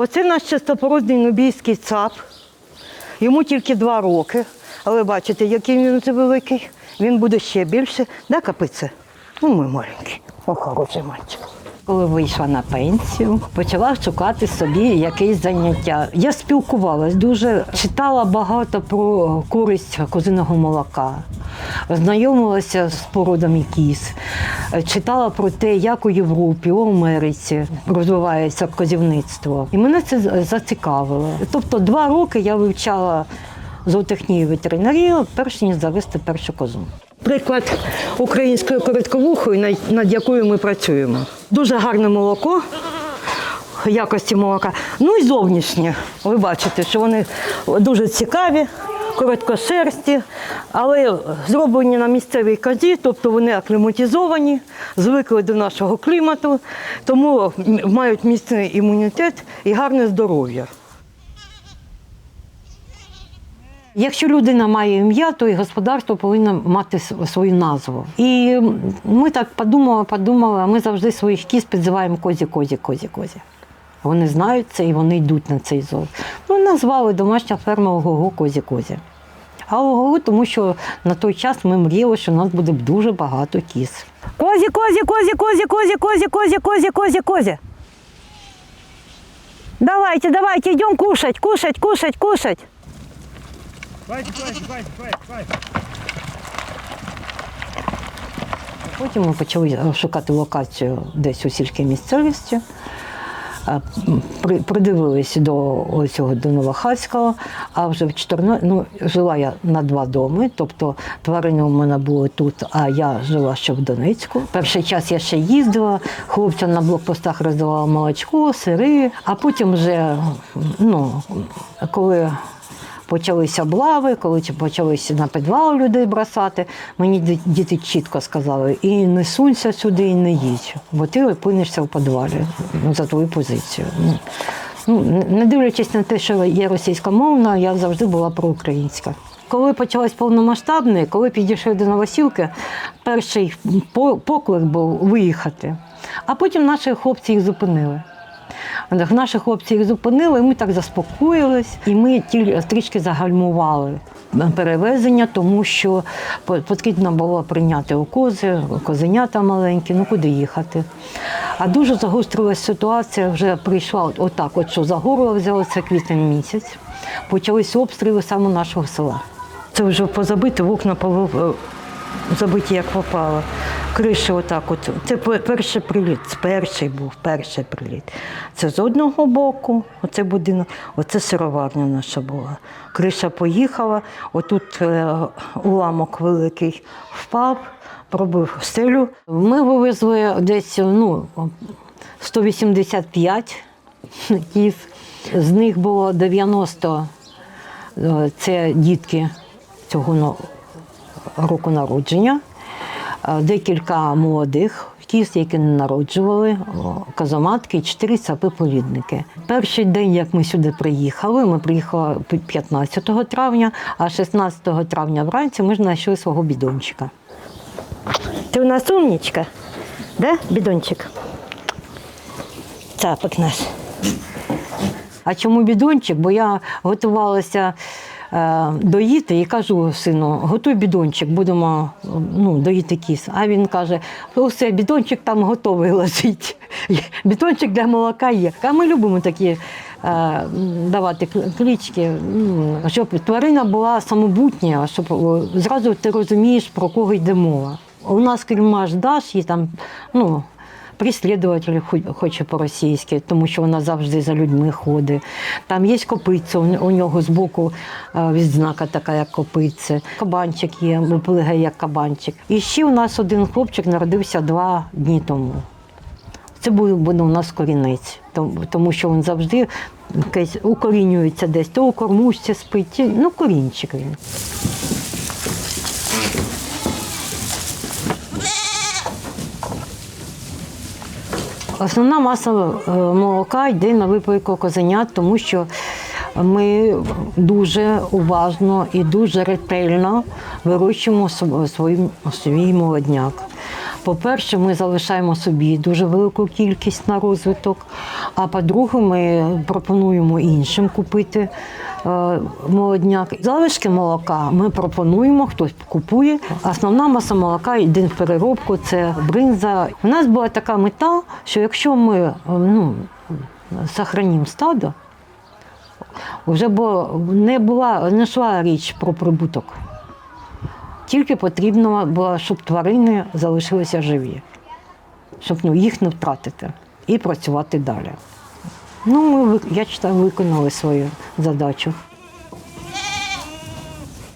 Оце наш чистопородний нубійський цап. Йому тільки два роки. Але бачите, який він великий. Він буде ще більше. Да, капице? Ну, мій маленький. О, хороший мальчик. Коли вийшла на пенсію, почала шукати собі якесь заняття. Я спілкувалась дуже, читала багато про користь козиного молока, знайомилася з породами кіз, читала про те, як у Європі, у Америці розвивається козівництво. І мене це зацікавило. Тобто два роки я вивчала зоотехнію ветеринарію, перш ніж завести першу козу. Приклад української коротковухої, над- якою ми працюємо. Дуже гарне молоко, якості молока. Ну і зовнішнє. Ви бачите, що вони дуже цікаві, короткошерсті, але зроблені на місцевій козі, тобто вони акліматизовані, звикли до нашого клімату, тому мають міцний імунітет і гарне здоров'я. Якщо людина має ім'я, то і господарство повинно мати свою назву. І ми так подумали, подумали, а ми завжди своїх кіз підзиваємо козі, козі, козі, козі. Вони знають це і вони йдуть на цей зов. Ну, назвали домашня ферма ого козі, козі. А ого, тому що на той час ми мріяли, що у нас буде дуже багато кіз. Козі, козі, козі, козі, козі, козі, козі, козі, козі, козі. Давайте, давайте, идем кушать, кушать, кушать, кушать. Хватит, хватит, хватит, хватит. Потім ми почали шукати локацію десь у сільській місцевості. Придивилися до цього до Новохацького, а вже в 14, ну, жила я на два доми, тобто тварини у мене були тут, а я жила ще в Донецьку. Перший час я ще їздила, хлопцям на блокпостах роздавала молочко, сири, а потім вже, ну, коли почалися облави, коли почалися на підвал людей бросати. Мені діти чітко сказали, і не сунься сюди, і не їдь, бо ти опинишся в підвалі за твою позицію. Ну, Ну, не дивлячись на те, що є російськомовна, я завжди була проукраїнська. Коли почалось повномасштабне, коли підійшли до Новосілки, перший поклик був виїхати. А потім наші хлопці їх зупинили. Наші хлопці їх зупинили, ми так заспокоїлись, і ми тіль- трішки загальмували перевезення, тому що потрібно було прийняти укози, козенята маленькі, ну куди їхати. А дуже загострилась ситуація, вже прийшла от- отак, от що за горло взяли, це квітень місяць. Почались обстріли саме нашого села. Це вже позабити вікна е, забиті, як попало. Криші отак от. Це перший приліт, перший був, перший приліт. Це з одного боку, оце будинок, оце сироварня наша була. Криша поїхала, отут е, уламок великий впав, пробив стелю. Ми вивезли десь ну, 185 кіз. З них було 90 е, це дітки цього ну, року народження, Е, декілька молодих кіз, які не народжували, і чотири цапи-повідники. Перший день, як ми сюди приїхали, ми приїхали 15 травня, а 16 травня вранці ми знайшли свого бідончика. Ти у нас умнічка, да, бідончик? Цапик наш. А чому бідончик? Бо я готувалася доїти і кажу сину, готуй бідончик, будемо ну, доїти кіс. А він каже: «Ну, все, бідончик там готовий лежить. Бідончик для молока є. А ми любимо такі е, давати кл- клички, щоб тварина була самобутня, щоб зразу ти розумієш, про кого йде мова. У нас крім Даш, є там, ну, Прислідуватель хо- хоче по-російськи, тому що вона завжди за людьми ходить. Там є копиця, у нього збоку е, відзнака така, як копиця. Кабанчик є, плигає як кабанчик. І ще у нас один хлопчик народився два дні тому. Це буде у нас корінець, тому, що він завжди якийсь укорінюється десь, то у кормушці спить, ну корінчик він. Основна маса е, молока йде на випийку козенят, тому що Ми дуже уважно і дуже ретельно вирощуємо свій, свій молодняк. По-перше, ми залишаємо собі дуже велику кількість на розвиток. А по-друге, ми пропонуємо іншим купити молодняк. Залишки молока ми пропонуємо, хтось купує. Основна маса молока йде в переробку, це бринза. У нас була така мета, що якщо ми е, ну, сохранимо стадо, вже бо не була не йшла річ про прибуток. Тільки потрібно було, щоб тварини залишилися живі, щоб ну, їх не втратити і працювати далі. Ну, ми, я вважаю, виконали свою задачу.